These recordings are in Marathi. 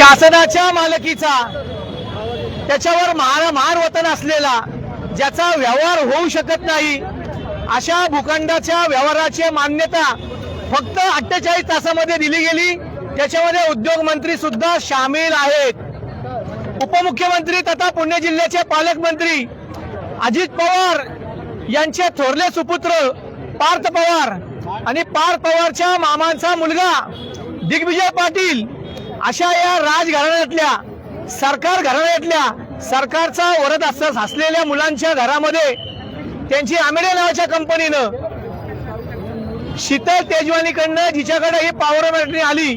शासनाच्या मालकीचा. त्याच्यावर महार महार वतन असलेला ज्याचा व्यवहार होऊ शकत नाही अशा भूखंडाच्या व्यवहाराची मान्यता फक्त अठ्ठेचाळीस तासामध्ये दिली गेली. त्याच्यामध्ये उद्योग मंत्री सुद्धा सामील आहेत. उपमुख्यमंत्री तथा पुणे जिल्ह्याचे पालकमंत्री अजित पवार यांचे थोरले सुपुत्र पार्थ पवार आणि पार्थ पवारच्या मामांचा मुलगा दिग्विजय पाटील अशा या राजघराण्यातल्या सरकार घराण्यातल्या सरकारचा वरद असता असलेल्या मुलांच्या घरामध्ये त्यांची आमेडे नावाच्या कंपनीनं शीतल तेजवानीकडनं जिच्याकडे ही पावर बॅटरी आली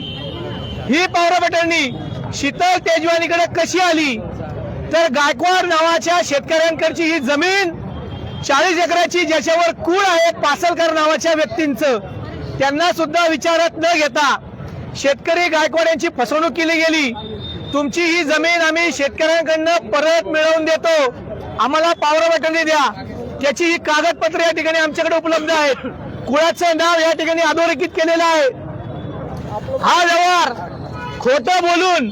ही पावर बॅटरी शीतल तेजवानीकडे कशी आली तर गायकवाड नावाच्या शेतकऱ्यांकडची ही जमीन चाळीस एकराची ज्याच्यावर कुळ आहे पासलकर नावाच्या व्यक्तींचं त्यांना सुद्धा विचारात न घेता शेतकरी गायकवाड यांची फसवणूक केली गेली. तुमची ही जमीन आम्ही शेतकऱ्यांकडनं परत मिळवून देतो. आम्हाला पॉवर बटन द्या. त्याची ही कागदपत्र या ठिकाणी आमच्याकडे उपलब्ध आहेत. कुळाचं नाव या ठिकाणी अधोरेखित केलेलं आहे. हा व्यवहार खोट बोलून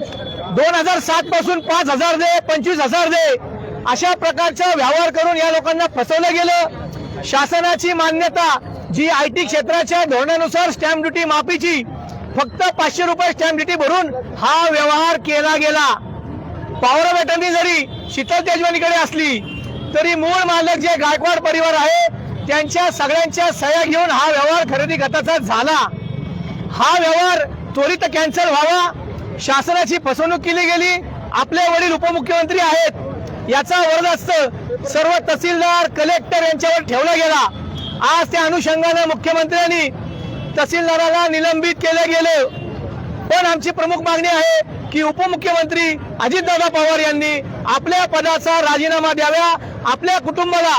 दोन हजार सात पासून पाच हजार दे पंचवीस हजार दे अशा प्रकारचा व्यवहार करून या लोकांना फसवलं गेलं. शासनाची मान्यता जी आय टी क्षेत्राच्या धोरणानुसार स्टॅम्प ड्युटी माफीची फक्त पाचशे रुपये स्टॅम्प ड्युटी भरून हा व्यवहार केला गेला. पॉवर बॅटर्नी जरी शीतल तेजवानीकडे असली तरी मूळ मालक जे गायकवाड परिवार आहे त्यांच्या सगळ्यांच्या सह्या घेऊन हा व्यवहार खरेदी गटाचा झाला. हा व्यवहार त्वरित कॅन्सल व्हावा. शासनाची फसवणूक केली गेली. आपले वडील उपमुख्यमंत्री आहेत. याचा वरदस्त सर्व तहसीलदार कलेक्टर यांच्यावर ठेवला गेला. आज त्या अनुषंगानं मुख्यमंत्र्यांनी तहसीलदाराला निलंबित केलं गेलं. पण आमची प्रमुख मागणी आहे की उपमुख्यमंत्री अजितदादा पवार यांनी आपल्या पदाचा राजीनामा द्यावा आपल्या कुटुंबाला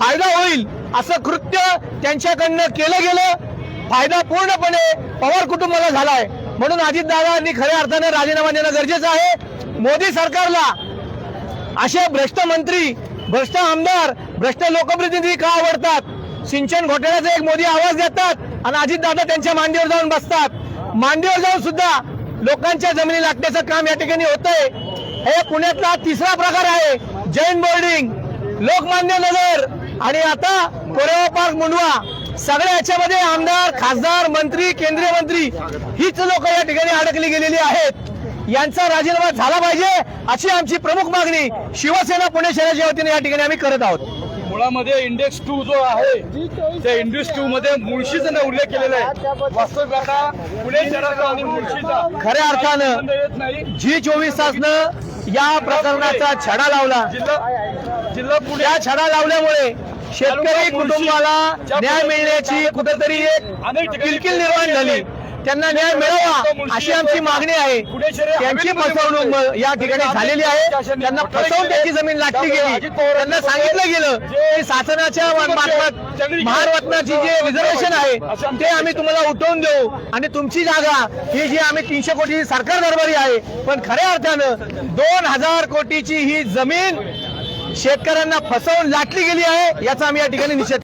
फायदा होईल असं कृत्य त्यांच्याकडनं केलं गेलं. फायदा पूर्णपणे पवार कुटुंबाला झालाय. म्हणून अजितदादांनी खऱ्या अर्थानं राजीनामा देणं गरजेचं आहे. मोदी सरकारला असे भ्रष्ट मंत्री भ्रष्ट आमदार भ्रष्ट लोकप्रतिनिधी का आवडतात? सिंचन घोटाळ्याचा एक मोदी आवाज देतात आणि अजितदादा त्यांच्या मांडीवर जाऊन बसतात. मांडीवर जाऊन सुद्धा लोकांच्या जमिनी लागण्याचं काम या ठिकाणी होतंय. हे पुण्यातला तिसरा प्रकार आहे जैन बोर्डिंग. लोकमान्य नगर आणि आता कोरेवा पार्क मुंडवा. सगळ्या याच्यामध्ये आमदार खासदार मंत्री केंद्रीय मंत्री हीच लोक या ठिकाणी अडकली गेलेली आहेत. यांचा राजीनामा झाला पाहिजे अशी आमची प्रमुख मागणी शिवसेना पुणे शहराच्या वतीने या ठिकाणी आम्ही करत आहोत. मुळामध्ये इंडेक्स टू जो आहे त्या इंडेक्स टू मध्ये मुळशीचा ना उल्लेख केलेला आहे. वास्तविक आता पुणे शहराचा आणि मुळशीचा. खऱ्या अर्थानं जी चोवीस तासनं या प्रकरणाचा छडा लावला. जिल्हा पुणे. त्या छडा लावल्यामुळे शेतकरी कुटुंबाला न्याय मिळण्याची कुठेतरी एक किलकिल निर्माण झाली. त्यांना न्याय मिळावा अशी आमची मागणी आहे. त्यांची फसवणूक या ठिकाणी झालेली आहे. त्यांना फसवून त्यांची जमीन लाटली गेली. त्यांना सांगितलं गेलं की शासनाच्या मार्फत महारत्नाची जे रिझर्वेशन आहे ते आम्ही तुम्हाला उठवून देऊ. आणि तुमची जागा ही जी आम्ही तीनशे कोटी सरकार दरबारी आहे पण खऱ्या अर्थानं दोन हजार कोटीची ही जमीन शेतकऱ्यांना फसवून लाटली गेली आहे याचा आम्ही या ठिकाणी निषेध